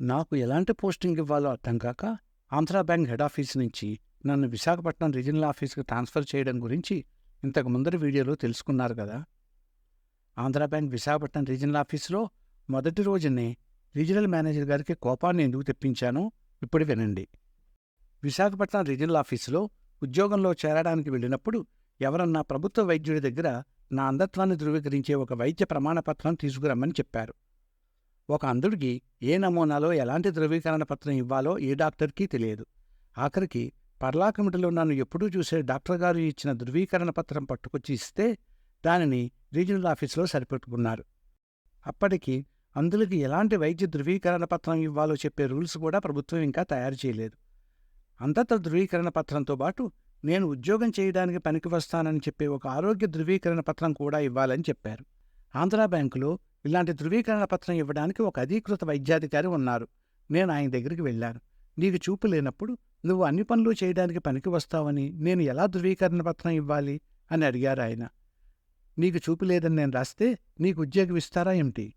నాకు ఎలాంటి పోస్టింగ్ ఇవ్వాలో అర్థం కాక ఆంధ్రా బ్యాంక్ హెడ్ ఆఫీస్ నుంచి నన్ను విశాఖపట్నం రీజనల్ ఆఫీస్కి ట్రాన్స్ఫర్ చేయడం గురించి ఇంతకు ముందరి వీడియోలో తెలుసుకున్నారు కదా. ఆంధ్రా బ్యాంక్ విశాఖపట్నం రీజనల్ ఆఫీసులో మొదటి రోజునే రీజనల్ మేనేజర్ గారికి కోపాన్ని ఎందుకు తెప్పించానో ఇప్పుడు వినండి. విశాఖపట్నం రీజనల్ ఆఫీసులో ఉద్యోగంలో చేరడానికి వెళ్ళినప్పుడు ఎవరన్నా ప్రభుత్వ వైద్యుడి దగ్గర నా అంధత్వాన్ని ధృవీకరించే ఒక వైద్య ప్రమాణపత్రం తీసుకురమ్మని చెప్పారు. ఒక అంధుడికి ఏ నమూనాలో ఎలాంటి ధృవీకరణ పత్రం ఇవ్వాలో ఏ డాక్టర్కి తెలియదు. ఆఖరికి పర్లాకమిటిలో నన్ను ఎప్పుడూ చూసే డాక్టర్ గారు ఇచ్చిన ధృవీకరణ పత్రం పట్టుకొచ్చి ఇస్తే దానిని రీజనల్ ఆఫీసులో సరిపెట్టుకున్నారు. అప్పటికి అందులకి ఎలాంటి వైద్య ధృవీకరణ పత్రం ఇవ్వాలో చెప్పే రూల్స్ కూడా ప్రభుత్వం ఇంకా తయారు చేయలేదు. అంతత ధృవీకరణ పత్రంతో పాటు నేను ఉద్యోగం చేయడానికి పనికి వస్తానని చెప్పే ఒక ఆరోగ్య ధృవీకరణ పత్రం కూడా ఇవ్వాలని చెప్పారు. ఆంధ్రా బ్యాంకులో ఇలాంటి ధృవీకరణ పత్రం ఇవ్వడానికి ఒక అధీకృత వైద్యాధికారి ఉన్నారు. నేను ఆయన దగ్గరికి వెళ్ళాను. నీకు చూపు లేనప్పుడు నువ్వు అన్ని పనులు చేయడానికి పనికి వస్తావని నేను ఎలా ధృవీకరణ పత్రం ఇవ్వాలి? అని అడిగారు ఆయన. నీకు చూపు లేదని నేను రాస్తే నీకు ఉద్యోగం ఇస్తారా ఏమిటి?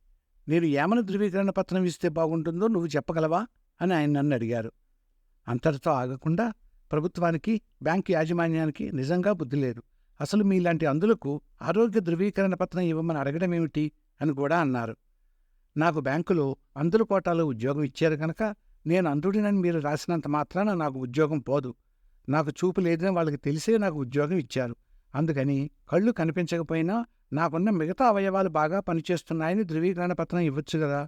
నేను ఏమని ధృవీకరణ పత్రం ఇస్తే బాగుంటుందో నువ్వు చెప్పగలవా? అని ఆయన నన్ను అడిగారు. అంతటితో ఆగకుండా ప్రభుత్వానికి బ్యాంకు యాజమాన్యానికి నిజంగా బుద్ధి లేదు. అసలు మీలాంటి అందులకు ఆరోగ్య ధృవీకరణ పత్రం ఇవ్వమని అడగడం ఏమిటి అని కూడా అన్నారు. నాకు బ్యాంకులో అందుల కోటాలో ఉద్యోగం ఇచ్చారు కనుక నేను అంధుడినని మీరు రాసినంత మాత్రాన నాకు ఉద్యోగం పోదు. నాకు చూపు లేదని వాళ్ళకి తెలిసే నాకు ఉద్యోగం ఇచ్చారు. అందుకని కళ్ళు కనిపించకపోయినా నాకున్న మిగతా అవయవాలు బాగా పనిచేస్తున్నాయని ధృవీకరణ పత్రం ఇవ్వచ్చు కదా.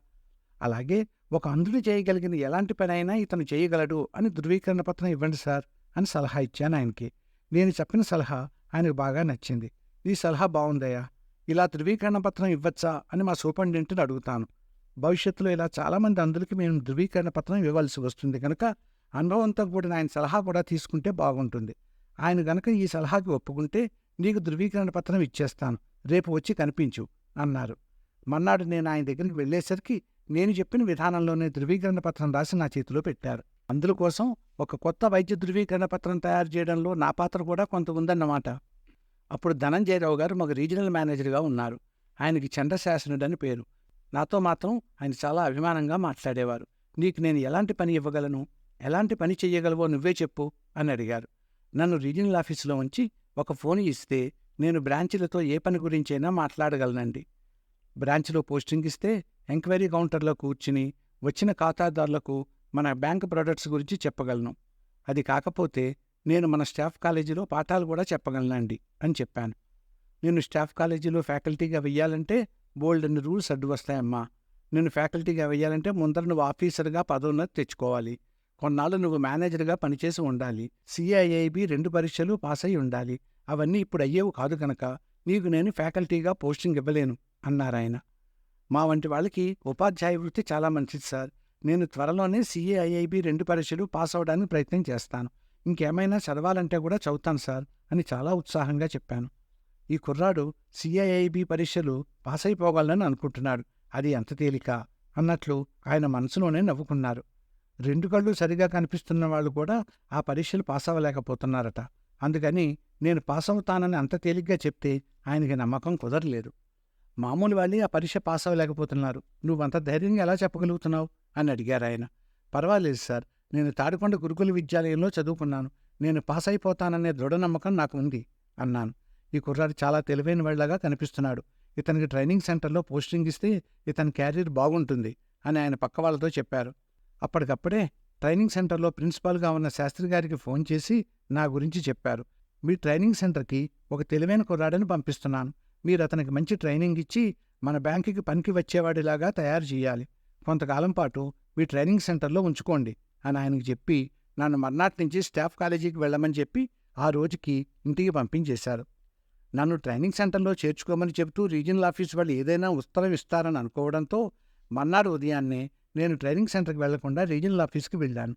అలాగే ఒక అంధుడు చేయగలిగిన ఎలాంటి పనైనా ఇతను చేయగలడు అని ధృవీకరణ పత్రం ఇవ్వండి సార్ అని సలహా ఇచ్చాను ఆయనకి. నేను చెప్పిన సలహా ఆయనకు బాగా నచ్చింది. ఈ సలహా బాగుందయ్యా. ఇలా ధృవీకరణ పత్రం ఇవ్వచ్చా అని మా సూపరింటెండెంట్ని అడుగుతాను. భవిష్యత్తులో ఇలా చాలామంది అందులకి మేము ధృవీకరణ పత్రం ఇవ్వవలసి వస్తుంది కనుక అనుభవంతో కూడిన ఆయన సలహా కూడా తీసుకుంటే బాగుంటుంది. ఆయన గనక ఈ సలహాకి ఒప్పుకుంటే నీకు ధృవీకరణ పత్రం ఇచ్చేస్తాను. రేపు వచ్చి కనిపించు అన్నారు. మన్నాడు నేను ఆయన దగ్గరికి వెళ్ళేసరికి నేను చెప్పిన విధానంలోనే ధృవీకరణ పత్రం రాసి నా చేతిలో పెట్టారు. అందులో కోసం ఒక కొత్త వైద్య ధృవీకరణ పత్రం తయారు చేయడంలో నా పాత్ర కూడా కొంత ఉందన్నమాట. అప్పుడు ధనంజయరావు గారు మాకు రీజనల్ మేనేజర్గా ఉన్నారు. ఆయనకి చంద్రశాసనుడని పేరు. నాతో మాత్రం ఆయన చాలా అభిమానంగా మాట్లాడేవారు. నీకు నేను ఎలాంటి పని ఇవ్వగలను? ఎలాంటి పని చెయ్యగలవో నువ్వే చెప్పు అని అడిగారు. నన్ను రీజనల్ ఆఫీసులో ఉంచి ఒక ఫోన్ ఇస్తే నేను బ్రాంచీలతో ఏ పని గురించైనా మాట్లాడగలనండి. బ్రాంచ్లో పోస్టింగ్ ఇస్తే ఎంక్వైరీ కౌంటర్లో కూర్చుని వచ్చిన ఖాతాదారులకు మన బ్యాంక్ ప్రొడక్ట్స్ గురించి చెప్పగలను. అది కాకపోతే నేను మన స్టాఫ్ కాలేజీలో పాఠాలు కూడా చెప్పగలనండి అని చెప్పాను. నేను స్టాఫ్ కాలేజీలో ఫ్యాకల్టీగా వెయ్యాలంటే బోల్డ్ అన్ని రూల్స్ అడ్డు వస్తాయమ్మా. నేను ఫ్యాకల్టీగా వెయ్యాలంటే ముందర నువ్వు ఆఫీసర్గా పదోన్నతి తెచ్చుకోవాలి. కొన్నాళ్ళు నువ్వు మేనేజర్గా పనిచేసి ఉండాలి. సిఐఐబి రెండు పరీక్షలు పాస్ అయి ఉండాలి. అవన్నీ ఇప్పుడు అయ్యేవి కాదు కనుక నీకు నేను ఫ్యాకల్టీగా పోస్టింగ్ ఇవ్వలేను అన్నారాయన మా వంటి వాళ్ళకి ఉపాధ్యాయ వృత్తి చాలా మంచిది సార్. నేను త్వరలోనే సిఏఐఐబి రెండు పరీక్షలు పాస్ అవడానికి ప్రయత్నం చేస్తాను. ఇంకేమైనా చదవాలంటే కూడా చదువుతాను సార్ అని చాలా ఉత్సాహంగా చెప్పాను. ఈ కుర్రాడు సిఐఐబి పరీక్షలు పాస్ అయిపోగలనని అనుకుంటున్నాడు. అది ఎంత తేలిక? అన్నట్లు ఆయన మనసులోనే నవ్వుకున్నారు. రెండు కళ్ళు సరిగా కనిపిస్తున్న వాళ్ళు కూడా ఆ పరీక్షలు పాస్ అవ్వలేకపోతున్నారట అందుకని నేను పాస్ అవుతానని అంత తేలిగ్గా చెప్తే ఆయనకి నమ్మకం కుదరలేదు. మామూలు వాళ్ళే ఆ పరీక్ష పాస్ అవ్వలేకపోతున్నారు నువ్వంత ధైర్యంగా ఎలా చెప్పగలుగుతున్నావు? అని అడిగారు ఆయన పర్వాలేదు సార్. నేను తాడికొండ గురుకుల విద్యాలయంలో చదువుకున్నాను. నేను పాస్ అయిపోతాననే దృఢ నమ్మకం నాకు ఉంది అన్నాను. ఈ కుర్రాడు చాలా తెలివైన వాళ్ళగా కనిపిస్తున్నాడు. ఇతనికి ట్రైనింగ్ సెంటర్లో పోస్టింగ్ ఇస్తే ఇతని క్యారియర్ బాగుంటుంది అని ఆయన పక్క వాళ్ళతో చెప్పారు. అప్పటికప్పుడే ట్రైనింగ్ సెంటర్లో ప్రిన్సిపాల్గా ఉన్న శాస్త్రి గారికి ఫోన్ చేసి నా గురించి చెప్పారు. మీ ట్రైనింగ్ సెంటర్కి ఒక తెలివైన కుర్రాడని పంపిస్తున్నాను. మీరు అతనికి మంచి ట్రైనింగ్ ఇచ్చి మన బ్యాంకుకి పనికి వచ్చేవాడిలాగా తయారు చేయాలి. కొంతకాలం పాటు మీ ట్రైనింగ్ సెంటర్లో ఉంచుకోండి. అని ఆయనకు చెప్పి నన్ను మర్నాటి నుంచి స్టాఫ్ కాలేజీకి వెళ్ళమని చెప్పి ఆ రోజుకి ఇంటికి పంపించేశారు. నన్ను ట్రైనింగ్ సెంటర్లో చేర్చుకోమని చెబుతూ రీజనల్ ఆఫీస్ వాళ్ళు ఏదైనా ఉత్తరం ఇస్తారని అనుకోవడంతో మర్నాడు ఉదయాన్నే నేను ట్రైనింగ్ సెంటర్కి వెళ్ళకుండా రీజనల్ ఆఫీస్కి వెళ్ళాను.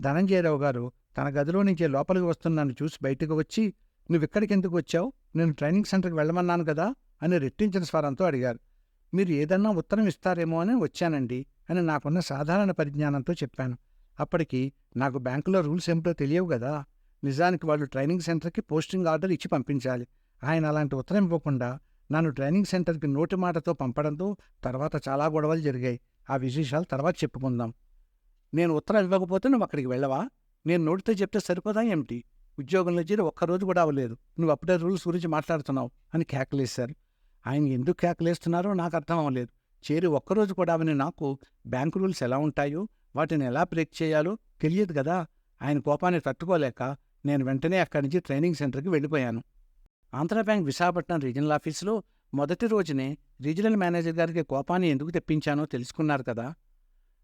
ధనంజయరావు గారు తన గదిలో నుంచే లోపలికి వస్తున్నాను చూసి బయటకు వచ్చి నువ్విక్కడికి ఎందుకు వచ్చావు? నేను ట్రైనింగ్ సెంటర్కి వెళ్ళమన్నాను కదా అని రెట్టించిన స్వరంతో అడిగారు. మీరు ఏదన్నా ఉత్తరం ఇస్తారేమో అని వచ్చానండి అని నాకున్న సాధారణ పరిజ్ఞానంతో చెప్పాను. అప్పటికి నాకు బ్యాంకులో రూల్స్ ఏమిటో తెలియవు కదా. నిజానికి వాళ్ళు ట్రైనింగ్ సెంటర్కి పోస్టింగ్ ఆర్డర్ ఇచ్చి పంపించాలి. ఆయన అలాంటి ఉత్తరం ఇవ్వకుండా నన్ను ట్రైనింగ్ సెంటర్కి నోటి మాటతో పంపడంతో తర్వాత చాలా గొడవలు జరిగాయి. ఆ విశేషాలు తర్వాత చెప్పుకుందాం. నేను ఉత్తరం ఇవ్వకపోతే నువ్వు అక్కడికి వెళ్ళవా? నేను నోటితో చెప్తే సరిపోదా ఏమిటి? ఉద్యోగంలో చేరి ఒక్కరోజు కూడా అవ్వలేదు. నువ్వు అప్పుడే రూల్స్ గురించి మాట్లాడుతున్నావు అని కేకలేశారు. ఆయన ఎందుకు కేకలేస్తున్నారో నాకు అర్థం అవ్వలేదు. చేరి ఒక్కరోజు కూడా అవని నాకు బ్యాంకు రూల్స్ ఎలా ఉంటాయో వాటిని ఎలా బ్రేక్ చేయాలో తెలియదు కదా. ఆయన కోపాన్ని తట్టుకోలేక నేను వెంటనే అక్కడి నుంచి ట్రైనింగ్ సెంటర్కి వెళ్ళిపోయాను. ఆంధ్రా బ్యాంక్ విశాఖపట్నం రీజనల్ ఆఫీసులో మొదటి రోజునే రీజనల్ మేనేజర్ గారికి కోపాన్ని ఎందుకు తెప్పించానో తెలుసుకున్నారు కదా.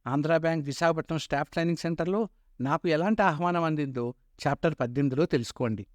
Andhra Bank Visakhapatnam staff training సెంటర్లో నాకు ఎలాంటి ఆహ్వానం అందిందో చాప్టర్ పద్దెనిమిదిలో తెలుసుకోండి.